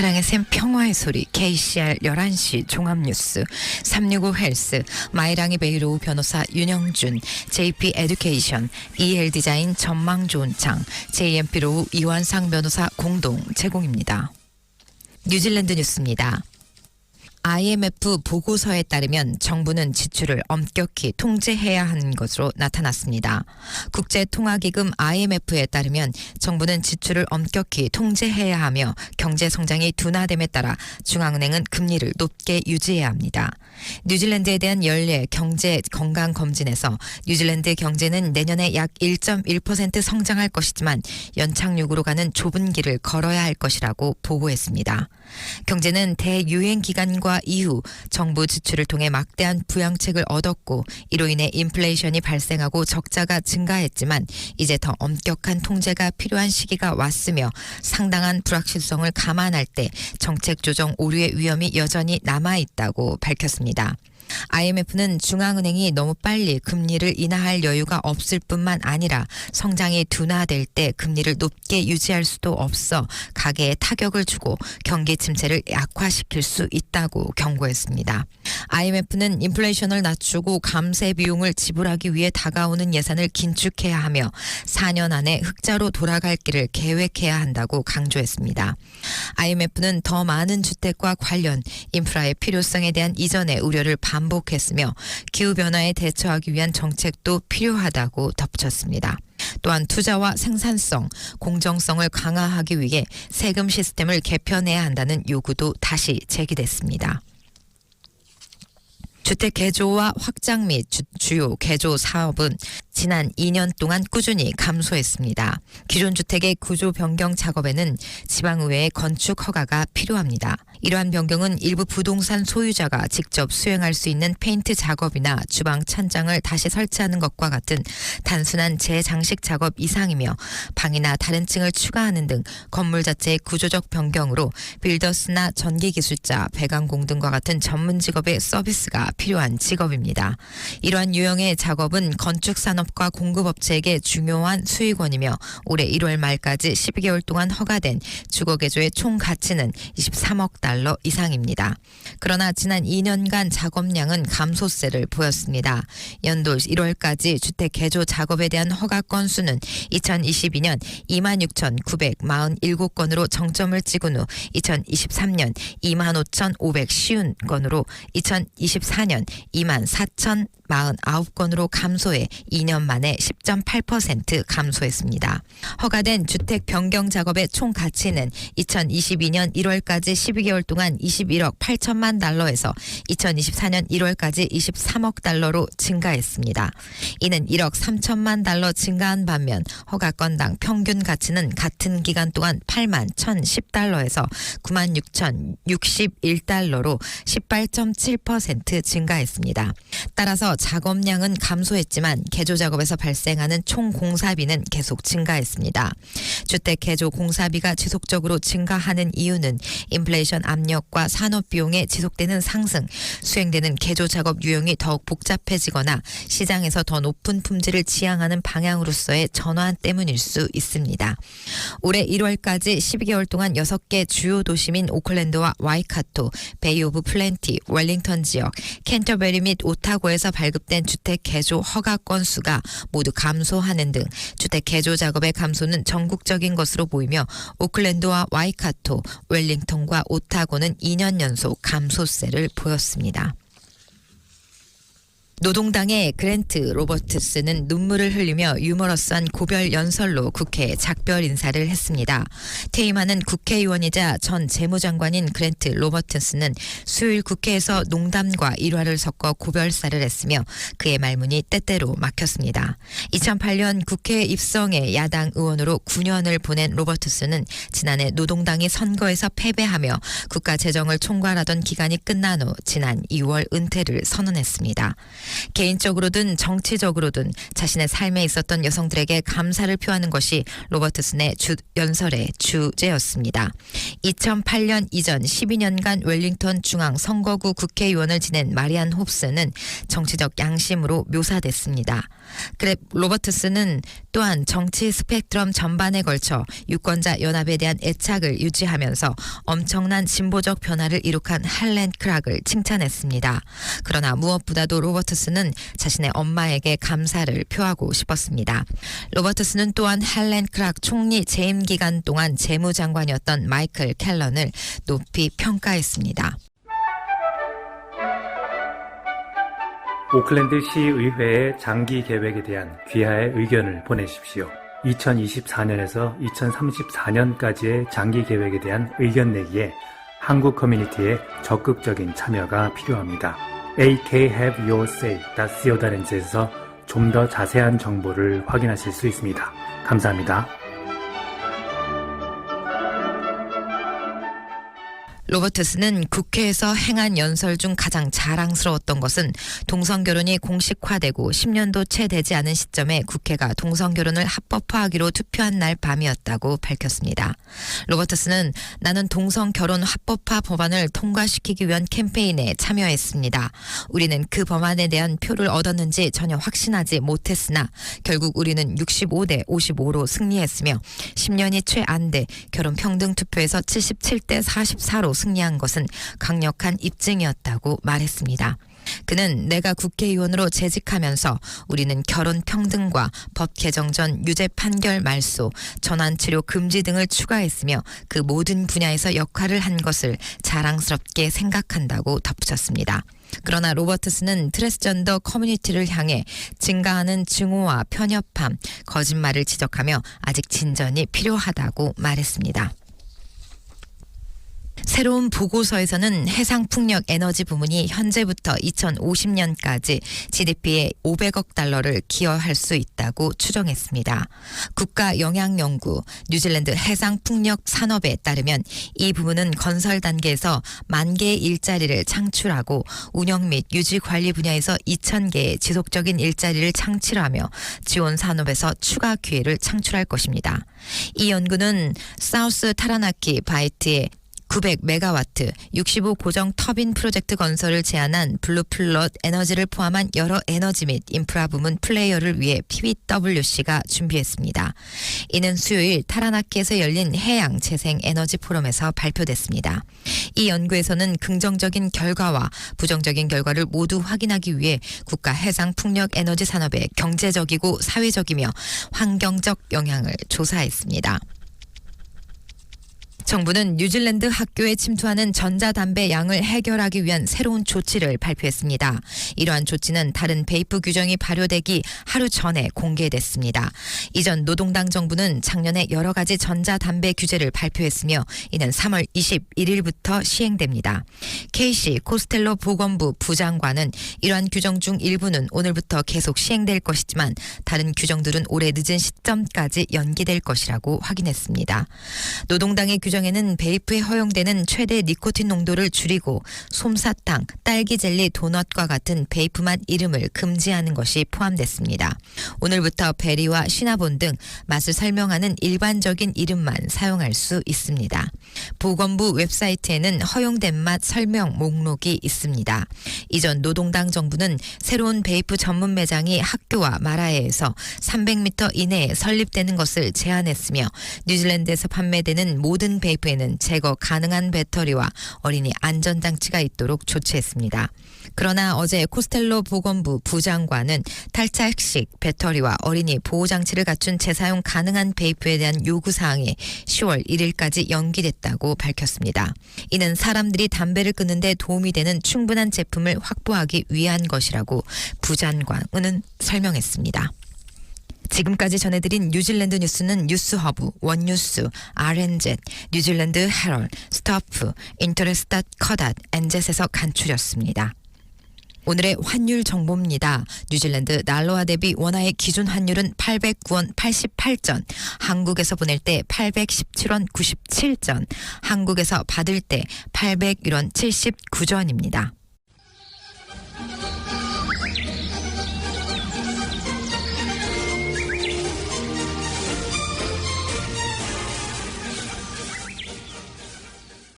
사랑의 샘 평화의 소리 KCR 11시 종합뉴스 365 헬스 마이랑이 베이로우 변호사 윤영준 JP 에듀케이션 EL 디자인 전망 좋은 창 JMP 로우 이완상 변호사 공동 제공입니다. 뉴질랜드 뉴스입니다. IMF 보고서에 따르면 정부는 지출을 엄격히 통제해야 하는 것으로 나타났습니다. 국제통화기금 IMF에 따르면 정부는 지출을 엄격히 통제해야 하며 경제 성장이 둔화됨에 따라 중앙은행은 금리를 높게 유지해야 합니다. 뉴질랜드에 대한 연례 경제 건강 검진에서 뉴질랜드 경제는 내년에 약 1.1% 성장할 것이지만 연착륙으로 가는 좁은 길을 걸어야 할 것이라고 보고했습니다. 경제는 대유행 기간과 이후 정부 지출을 통해 막대한 부양책을 얻었고 이로 인해 인플레이션이 발생하고 적자가 증가했지만 이제 더 엄격한 통제가 필요한 시기가 왔으며 상당한 불확실성을 감안할 때 정책 조정 오류의 위험이 여전히 남아 있다고 밝혔습니다. IMF는 중앙은행이 너무 빨리 금리를 인하할 여유가 없을 뿐만 아니라 성장이 둔화될 때 금리를 높게 유지할 수도 없어 가계에 타격을 주고 경기 침체를 약화시킬 수 있다고 경고했습니다. IMF는 인플레이션을 낮추고 감세 비용을 지불하기 위해 다가오는 예산을 긴축해야 하며 4년 안에 흑자로 돌아갈 길을 계획해야 한다고 강조했습니다. IMF는 더 많은 주택과 관련 인프라의 필요성에 대한 이전의 우려를 반 복했으며 기후 변화에 대처하기 위한 정책도 필요하다고 덧붙였습니다. 또한 투자와 생산성, 공정성을 강화하기 위해 세금 시스템을 개편해야 한다는 요구도 다시 제기됐습니다. 주택 개조와 확장 및 주, 주요 개조 사업은 지난 2년 동안 꾸준히 감소했습니다. 기존 주택의 구조 변경 작업에는 지방의회의 건축 허가가 필요합니다. 이러한 변경은 일부 부동산 소유자가 직접 수행할 수 있는 페인트 작업이나 주방 찬장을 다시 설치하는 것과 같은 단순한 재장식 작업 이상이며 방이나 다른 층을 추가하는 등 건물 자체의 구조적 변경으로 빌더스나 전기기술자, 배관공 등과 같은 전문 직업의 서비스가 필요한 직업입니다. 이러한 유형의 작업은 건축 산업과 공급업체에게 중요한 수익원이며 올해 1월 말까지 12개월 동안 허가된 주거개조의 총 가치는 23억 달러 이상입니다. 그러나 지난 2년간 작업량은 감소세를 보였습니다. 연도 1월까지 주택 개조 작업에 대한 허가 건수는 2022년 26,947건으로 정점을 찍은 후 2023년 25,550건으로 2024년 24,049건으로 감소해 2년 만에 10.8% 감소했습니다. 허가된 주택 변경 작업의 총 가치는 2022년 1월까지 12개월 동안 21억 8천만 달러에서 2024년 1월까지 23억 달러로 증가했습니다. 이는 1억 3천만 달러 증가한 반면 허가 건당 평균 가치는 같은 기간 동안 8만 1,010달러에서 9만 6,061달러로 18.7% 증가했습니다. 따라서 작업량은 감소했지만 개조 작업에서 발생하는 총 공사비는 계속 증가했습니다. 주택 개조 공사비가 지속적으로 증가하는 이유는 인플레이션 압력과 산업 비용의 지속되는 상승, 수행되는 개조 작업 유형이 더욱 복잡해지거나 시장에서 더 높은 품질을 지향하는 방향으로서의 전환 때문일 수 있습니다. 올해 1월까지 12개월 동안 6개 주요 도시민 오클랜드와 와이카토, 베이 오브 플랜티, 웰링턴 지역, 캔터베리 및 오타고에서 발급된 주택 개조 허가 건수가 모두 감소하는 등 주택 개조 작업의 감소는 전국적인 것으로 보이며 오클랜드와 와이카토, 웰링턴과 오타 고는 2년 연속 감소세를 보였습니다. 노동당의 그랜트 로버트스는 눈물을 흘리며 유머러스한 고별 연설로 국회에 작별 인사를 했습니다. 퇴임하는 국회의원이자 전 재무장관인 그랜트 로버트스는 수요일 국회에서 농담과 일화를 섞어 고별사를 했으며 그의 말문이 때때로 막혔습니다. 2008년 국회에 입성해 야당 의원으로 9년을 보낸 로버트스는 지난해 노동당이 선거에서 패배하며 국가 재정을 총괄하던 기간이 끝난 후 지난 2월 은퇴를 선언했습니다. 개인적으로든 정치적으로든 자신의 삶에 있었던 여성들에게 감사를 표하는 것이 로버트슨의 주, 연설의 주제였습니다. 2008년 이전 12년간 웰링턴 중앙 선거구 국회의원을 지낸 마리안 홉스는 정치적 양심으로 묘사됐습니다. 그래 로버트슨은 또한 정치 스펙트럼 전반에 걸쳐 유권자 연합에 대한 애착을 유지하면서 엄청난 진보적 변화를 이룩한 할렌 크락을 칭찬했습니다. 그러나 무엇보다도 로버트슨 은 자신의 엄마에게 감사를 표하고 싶었습니다. 로버트슨은 또한 할렌 크락 총리 재임 기간 동안 재무장관이었던 마이클 켈런을 높이 평가했습니다. 오클랜드 시의회의 장기 계획에 대한 귀하의 의견을 보내십시오. 2024년에서 2034년까지의 장기 계획에 대한 의견 내기에 한국 커뮤니티의 적극적인 참여가 필요합니다. akhaveyourSay.co.nz에서 좀 더 자세한 정보를 확인하실 수 있습니다. 감사합니다. 로버트스는 국회에서 행한 연설 중 가장 자랑스러웠던 것은 동성 결혼이 공식화되고 10년도 채 되지 않은 시점에 국회가 동성 결혼을 합법화하기로 투표한 날 밤이었다고 밝혔습니다. 로버트스는 나는 동성 결혼 합법화 법안을 통과시키기 위한 캠페인에 참여했습니다. 우리는 그 법안에 대한 표를 얻었는지 전혀 확신하지 못했으나 결국 우리는 65대 55로 승리했으며 10년이 채 안 돼 결혼 평등 투표에서 77대 44로 승리한 것은 강력한 입증이었다고 말했습니다. 그는 내가 국회의원으로 재직하면서 우리는 결혼 평등과 법 개정 전 유죄 판결 말소, 전환 치료 금지 등을 추가했으며 그 모든 분야에서 역할을 한 것을 자랑스럽게 생각한다고 덧붙였습니다. 그러나 로버트스는 트랜스전더 커뮤니티를 향해 증가하는 증오와 편협함, 거짓말을 지적하며 아직 진전이 필요하다고 말했습니다. 새로운 보고서에서는 해상풍력 에너지 부문이 현재부터 2050년까지 GDP의 500억 달러를 기여할 수 있다고 추정했습니다. 국가영향연구 뉴질랜드 해상풍력 산업에 따르면 이 부문은 건설 단계에서 만 개의 일자리를 창출하고 운영 및 유지 관리 분야에서 2천 개의 지속적인 일자리를 창출하며 지원 산업에서 추가 기회를 창출할 것입니다. 이 연구는 사우스 타라나키 바이트의 900메가와트 65 고정 터빈 프로젝트 건설을 제안한 블루플럿 에너지를 포함한 여러 에너지 및 인프라 부문 플레이어를 위해 PBWC가 준비했습니다. 이는 수요일 타라나키에서 열린 해양 재생 에너지 포럼에서 발표됐습니다. 이 연구에서는 긍정적인 결과와 부정적인 결과를 모두 확인하기 위해 국가 해상 풍력 에너지 산업의 경제적이고 사회적이며 환경적 영향을 조사했습니다. 정부는 뉴질랜드 학교에 침투하는 전자담배 양을 해결하기 위한 새로운 조치를 발표했습니다. 이러한 조치는 다른 베이프 규정이 발효되기 하루 전에 공개됐습니다. 이전 노동당 정부는 작년에 여러 가지 전자담배 규제를 발표했으며 이는 3월 21일부터 시행됩니다. 케이시 코스텔로 보건부 부장관은 이러한 규정 중 일부는 오늘부터 계속 시행될 것이지만 다른 규정들은 올해 늦은 시점까지 연기될 것이라고 확인했습니다. 노동당의 규정 에는 베이프에 허용되는 최대 니코틴 농도를 줄이고 솜사탕, 딸기 젤리, 도넛과 같은 베이프 맛 이름을 금지하는 것이 포함됐습니다. 오늘부터 베리와 시나본 등 맛을 설명하는 일반적인 이름만 사용할 수 있습니다. 보건부 웹사이트에는 허용된 맛 설명 목록이 있습니다. 이전 노동당 정부는 새로운 베이프 전문 매장이 학교와 마라에에서 300m 이내에 설립되는 것을 제한했으며 뉴질랜드에서 판매되는 모든 베이프 에는 제거 가능한 배터리와 어린이 안전장치가 있도록 조치했습니다. 그러나 어제 코스텔로 보건부 부장관은 탈착식 배터리와 어린이 보호장치를 갖춘 재사용 가능한 베이프에 대한 요구사항이 10월 1일까지 연기됐다고 밝혔습니다. 이는 사람들이 담배를 끊는데 도움이 되는 충분한 제품을 확보하기 위한 것이라고 부장관은 설명했습니다. 지금까지 전해드린 뉴질랜드 뉴스는 뉴스허브, 원뉴스, RNZ, 뉴질랜드 헤럴, 스타프, 인터레스tat 커닷, 엔젯에서 간추렸습니다. 오늘의 환율 정보입니다. 뉴질랜드 날로와 대비 원화의 기준 환율은 809원 88전, 한국에서 보낼 때 817원 97전, 한국에서 받을 때 801원 79전입니다.